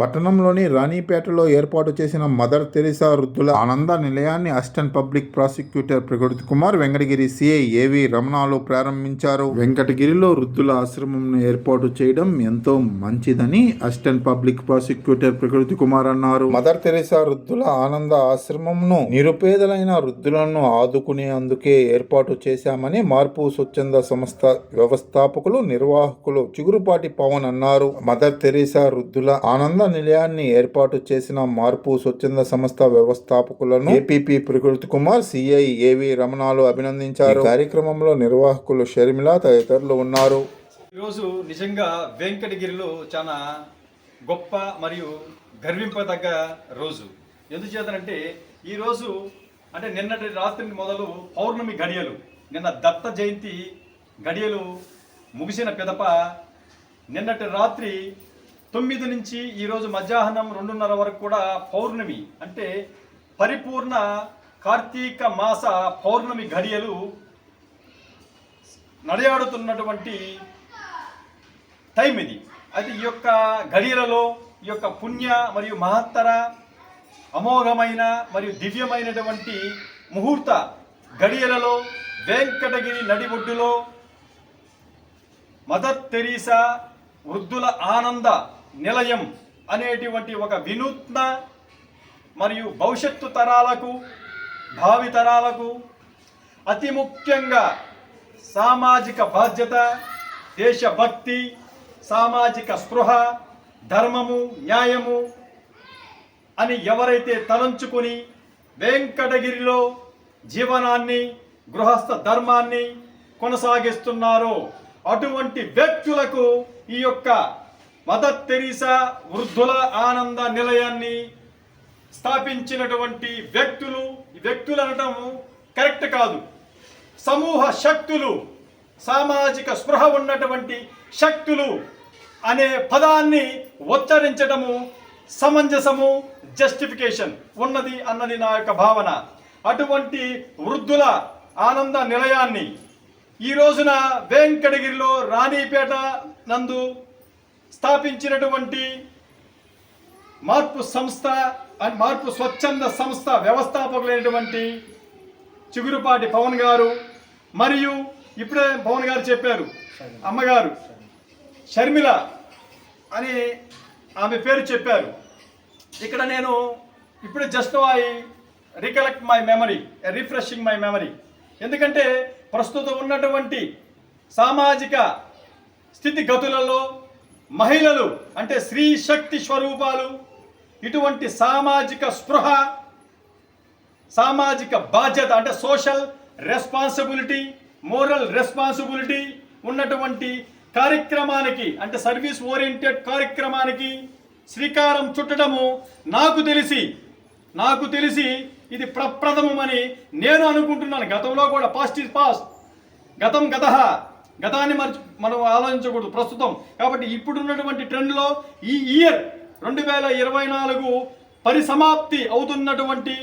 పట్టణంలోని రాణిపేటలో ఏర్పాటు చేసిన మదర్ తెరిసా వృద్ధుల ఆనంద నిలయాన్ని అసిస్టెంట్ పబ్లిక్ ప్రాసిక్యూటర్ ప్రకృతి కుమార్ వెంకటగిరి సిఐ ఏవి రమణాలు ప్రారంభించారు. వెంకటగిరిలో వృద్ధుల ఆశ్రమంను ఏర్పాటు చేయడం ఎంతో మంచిదని అసిస్టెంట్ పబ్లిక్ ప్రాసిక్యూటర్ ప్రకృతి కుమార్ అన్నారు. మదర్ తెరిసా వృద్ధుల ఆనంద ఆశ్రమంను నిరుపేదలైన వృద్ధులను ఆదుకునే అందుకే ఏర్పాటు చేశామని మార్పు స్వచ్ఛంద సంస్థ వ్యవస్థాపకులు నిర్వాహకులు చిగురుపాటి పవన్ అన్నారు. మదర్ తెరిసా వృద్ధుల ఆనంద నిలయాన్ని ఏర్పాటు చేసిన మార్పు స్వచ్ఛంద సంస్థ వ్యవస్థాపకులను ఏపీపీ ప్రకృతి కుమార్ సిఐ ఏవి రమణాలు అభినందించారు. కార్యక్రమంలో నిర్వాహకులు షర్మిల తదితరులు ఉన్నారు. ఈరోజు నిజంగా వెంకటగిరిలో చాలా గొప్ప మరియు గర్వింపదగ్గ రోజు. ఎందుచేతనంటే ఈరోజు అంటే నిన్నటి రాత్రి మొదలు పౌర్ణమి గడియలు నిన్న దత్త జయంతి గడియలు ముగిసిన పిదప నిన్నటి రాత్రి తొమ్మిది నుంచి ఈరోజు మధ్యాహ్నం రెండున్నర వరకు కూడా పౌర్ణమి అంటే పరిపూర్ణ కార్తీక మాస పౌర్ణమి గడియలు నడయాడుతున్నటువంటి టైం ఇది. అయితే ఈ యొక్క గడియలలో ఈ యొక్క పుణ్య మరియు మహత్తర అమోఘమైన మరియు దివ్యమైనటువంటి ముహూర్త గడియలలో వెంకటగిరి నడి ఒడ్డులో మదర్ తెరీసా వృద్ధుల ఆనంద నిలయం అనేటువంటి ఒక వినూత్న మరియు భవిష్యత్తు తరాలకు భావితరాలకు అతి ముఖ్యంగా సామాజిక బాధ్యత దేశభక్తి సామాజిక స్పృహ ధర్మము న్యాయము అని ఎవరైతే తలంచుకుని వెంకటగిరిలో జీవనాన్ని గృహస్థ ధర్మాన్ని కొనసాగిస్తున్నారో అటువంటి వ్యక్తులకు ఈ యొక్క మదర్ తెరీసా వృద్ధుల ఆనంద నిలయాన్ని స్థాపించినటువంటి వ్యక్తులు వ్యక్తులు అనటం కరెక్ట్ కాదు. సమూహ శక్తులు సామాజిక స్పృహ ఉన్నటువంటి శక్తులు అనే పదాన్ని ఉచ్చరించడము సమంజసము జస్టిఫికేషన్ ఉన్నది అన్నది నా యొక్క భావన. అటువంటి వృద్ధుల ఆనంద నిలయాన్ని ఈ రోజున వెంకటగిరిలో రాణిపేట నందు స్థాపించినటువంటి మార్పు సంస్థ అండ్ మార్పు స్వచ్ఛంద సంస్థ వ్యవస్థాపకులైనటువంటి చిగురుపాటి పవన్ గారు మరియు ఇప్పుడే పవన్ గారు చెప్పారు అమ్మగారు షర్మిల అని ఆమె పేరు చెప్పారు. ఇక్కడ నేను ఇప్పుడే just I recollect my memory refreshing my memory ఎందుకంటే ప్రస్తుతం ఉన్నటువంటి సామాజిక స్థితిగతులలో మహిళలు అంటే స్త్రీ శక్తి స్వరూపాలు ఇటువంటి సామాజిక స్పృహ సామాజిక బాధ్యత అంటే సోషల్ రెస్పాన్సిబిలిటీ మోరల్ రెస్పాన్సిబిలిటీ ఉన్నటువంటి కార్యక్రమానికి అంటే సర్వీస్ ఓరియంటెడ్ కార్యక్రమానికి శ్రీకారం చుట్టడము నాకు తెలిసి నాకు తెలిసి ఇది ప్రప్రథమమని నేను అనుకుంటున్నాను. గతంలో కూడా పాస్ట్ ఇస్ పాస్ట్ గతం గత గతాన్ని మర్చి మనం ఆలోచించకూడదు. ప్రస్తుతం. కాబట్టి ఇప్పుడున్నటువంటి ట్రెండ్లో ఈ ఇయర్ రెండు వేల ఇరవై నాలుగు పరిసమాప్తి అవుతున్నటువంటి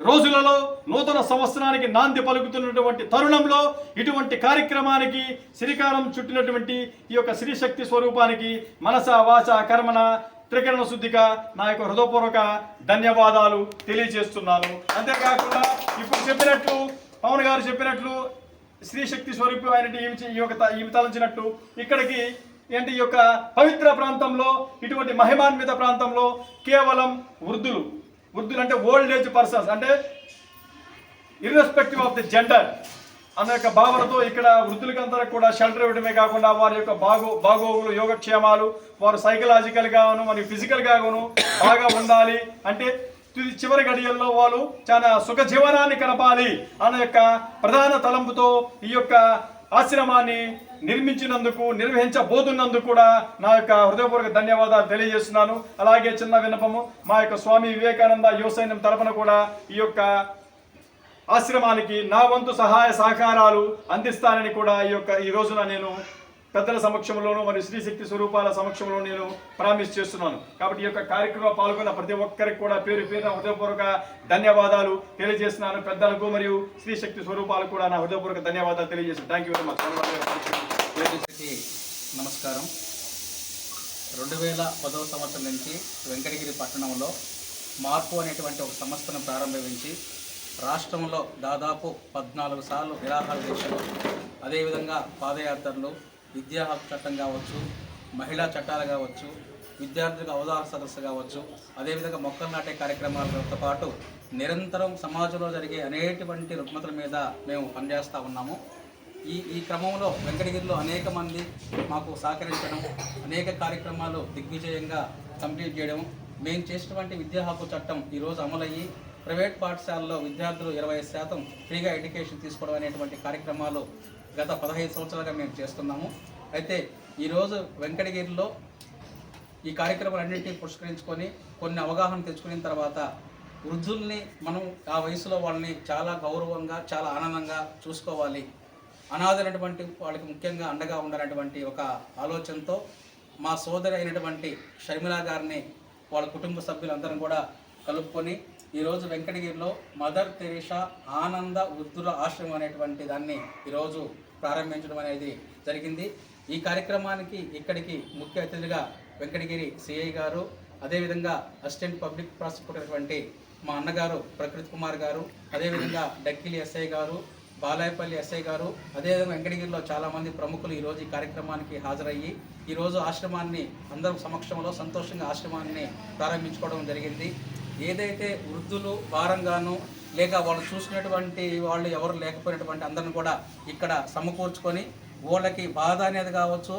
రోజులలో నూతన సంవత్సరానికి నాంది పలుకుతున్నటువంటి తరుణంలో ఇటువంటి కార్యక్రమానికి శ్రీకారం చుట్టినటువంటి ఈ యొక్క శ్రీశక్తి స్వరూపానికి మనస వాచ కర్మణ త్రికరణ శుద్ధిగా నా యొక్క హృదయపూర్వక ధన్యవాదాలు తెలియజేస్తున్నాను. అంతేకాకుండా ఇప్పుడు చెప్పినట్లు పవన్ గారు చెప్పినట్లు శ్రీశక్తి స్వరూపం అయినట్టు ఈమె ఈ యొక్క ఈమె తలంచినట్టు ఇక్కడికి ఏంటి ఈ యొక్క పవిత్ర ప్రాంతంలో ఇటువంటి మహిమాన్విత ప్రాంతంలో కేవలం వృద్ధులు. వృద్ధులు అంటే ఓల్డ్ ఏజ్ పర్సన్స్ అంటే ఇర్రెస్పెక్టివ్ ఆఫ్ ది జెండర్ అన్న యొక్క భావనతో ఇక్కడ వృద్ధులకంతా కూడా షెల్టర్ ఇవ్వడమే కాకుండా వారి యొక్క బాగో బాగోగులు యోగక్షేమాలు వారు సైకలాజికల్గాను మరియు ఫిజికల్గాను బాగా ఉండాలి. అంటే తుది చివరి గడియల్లో వాళ్ళు చాలా సుఖ జీవనాన్ని కలపాలి అన్న యొక్క ప్రధాన తలంపుతో ఈ యొక్క ఆశ్రమాన్ని నిర్మించినందుకు నిర్వహించబోతున్నందుకు కూడా నా యొక్క హృదయపూర్వక ధన్యవాదాలు తెలియజేస్తున్నాను. అలాగే చిన్న విన్నపము మా యొక్క స్వామి వివేకానంద యువ సైన్యం తరపున కూడా ఈ యొక్క ఆశ్రమానికి నా వంతు సహాయ సహకారాలు అందిస్తానని కూడా ఈ యొక్క ఈ రోజున నేను పెద్దల సమక్షంలోనూ మరియు శ్రీశక్తి స్వరూపాల సమక్షంలో నేను ప్రామిస్ చేస్తున్నాను. కాబట్టి ఈ యొక్క కార్యక్రమంలో పాల్గొన్న ప్రతి ఒక్కరికి కూడా పేరు పేరున హృదయపూర్వక ధన్యవాదాలు తెలియజేస్తున్నాను. పెద్దలకు మరియు శ్రీశక్తి స్వరూపాలకు కూడా నా హృదయపూర్వక ధన్యవాదాలు తెలియజేస్తున్నాను. థ్యాంక్ యూ వెరీ మచ్ నమస్కారం. రెండు వేల పదవ సంవత్సరం నుంచి వెంకటగిరి పట్టణంలో మార్పు అనేటువంటి ఒక సంస్థను ప్రారంభించి రాష్ట్రంలో దాదాపు పద్నాలుగు సార్లు నిరాహార దీక్షలు అదేవిధంగా పాదయాత్రలు విద్యా హక్కు చట్టం కావచ్చు మహిళా చట్టాలు కావచ్చు విద్యార్థులకు అవగాహన సదస్సు కావచ్చు అదేవిధంగా మొక్కలు నాటే కార్యక్రమాలతో పాటు నిరంతరం సమాజంలో జరిగే అనేటువంటి రుగ్మతల మీద మేము పనిచేస్తూ ఉన్నాము. ఈ ఈ క్రమంలో వెంకటగిరిలో అనేక మంది మాకు సహకరించడం అనేక కార్యక్రమాలు దిగ్విజయంగా కంప్లీట్ చేయడం మేము చేసినటువంటి విద్యా హక్కు చట్టం ఈరోజు అమలయ్యి ప్రైవేట్ పాఠశాలలో విద్యార్థులు ఇరవై శాతం ఫ్రీగా ఎడ్యుకేషన్ తీసుకోవడం అనేటువంటి కార్యక్రమాలు గత పదహైదు సంవత్సరాలుగా మేము చేస్తున్నాము. అయితే ఈరోజు వెంకటగిరిలో ఈ కార్యక్రమాలన్నింటినీ పురస్కరించుకొని కొన్ని అవగాహన తెచ్చుకున్న తర్వాత వృద్ధుల్ని మనం ఆ వయసులో వాళ్ళని చాలా గౌరవంగా చాలా ఆనందంగా చూసుకోవాలి. అనాథైనటువంటి వాళ్ళకి ముఖ్యంగా అండగా ఉండాలనేటువంటి ఒక ఆలోచనతో మా సోదరి అయినటువంటి షర్మిల గారిని వాళ్ళ కుటుంబ సభ్యులందరం కూడా కలుపుకొని ఈరోజు వెంకటగిరిలో మదర్ తెరీషా ఆనంద వృద్ధుల ఆశ్రమం అనేటువంటి దాన్ని ఈరోజు ప్రారంభించడం అనేది జరిగింది. ఈ కార్యక్రమానికి ఇక్కడికి ముఖ్య అతిథిగా వెంకటగిరి సిఐ గారు అదేవిధంగా అసిస్టెంట్ పబ్లిక్ ప్రాసిక్యూటర్ అటువంటి మా అన్నగారు ప్రకృతి కుమార్ గారు అదేవిధంగా డక్కిలి ఎస్ఐ గారు బాలాయపల్లి ఎస్ఐ గారు అదేవిధంగా వెంకటగిరిలో చాలామంది ప్రముఖులు ఈరోజు ఈ కార్యక్రమానికి హాజరయ్యి ఈరోజు ఆశ్రమాన్ని అందరం సమక్షంలో సంతోషంగా ఆశ్రమాన్ని ప్రారంభించుకోవడం జరిగింది. ఏదైతే వృద్ధులు భారంగాను లేక వాళ్ళు చూసినటువంటి వాళ్ళు ఎవరు లేకపోయినటువంటి అందరిని కూడా ఇక్కడ సమకూర్చుకొని వాళ్ళకి బాధ అనేది కావచ్చు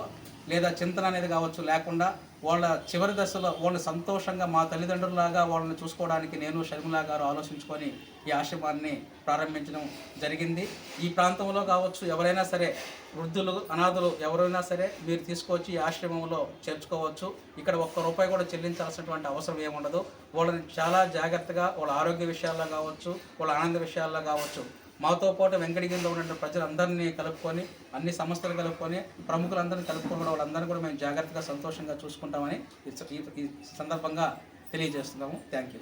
లేదా చింతన అనేది కావచ్చు లేకుండా వాళ్ళ చివరి దశలో వాళ్ళని సంతోషంగా మా తల్లిదండ్రులలాగా వాళ్ళని చూసుకోవడానికి నేను షర్మిలా గారు ఆలోచించుకొని ఈ ఆశ్రమాన్ని ప్రారంభించడం జరిగింది. ఈ ప్రాంతంలో కావచ్చు ఎవరైనా సరే వృద్ధులు అనాథులు ఎవరైనా సరే మీరు తీసుకొచ్చి ఈ ఆశ్రమంలో చేర్చుకోవచ్చు. ఇక్కడ ఒక్క రూపాయి కూడా చెల్లించాల్సినటువంటి అవసరం ఏముండదు. వాళ్ళని చాలా జాగ్రత్తగా వాళ్ళ ఆరోగ్య విషయాల్లో కావచ్చు వాళ్ళ ఆనంద విషయాల్లో కావచ్చు మాతో పాటు వెంకటగిరిలో ఉన్న ప్రజలందరినీ కలుపుకొని అన్ని సంస్థలు కలుపుకొని ప్రముఖులందరినీ కలుపుకొని కూడా వాళ్ళందరినీ కూడా మేము జాగ్రత్తగా సంతోషంగా చూసుకుంటామని ఈ- సందర్భంగా తెలియజేస్తున్నాము. Thank you.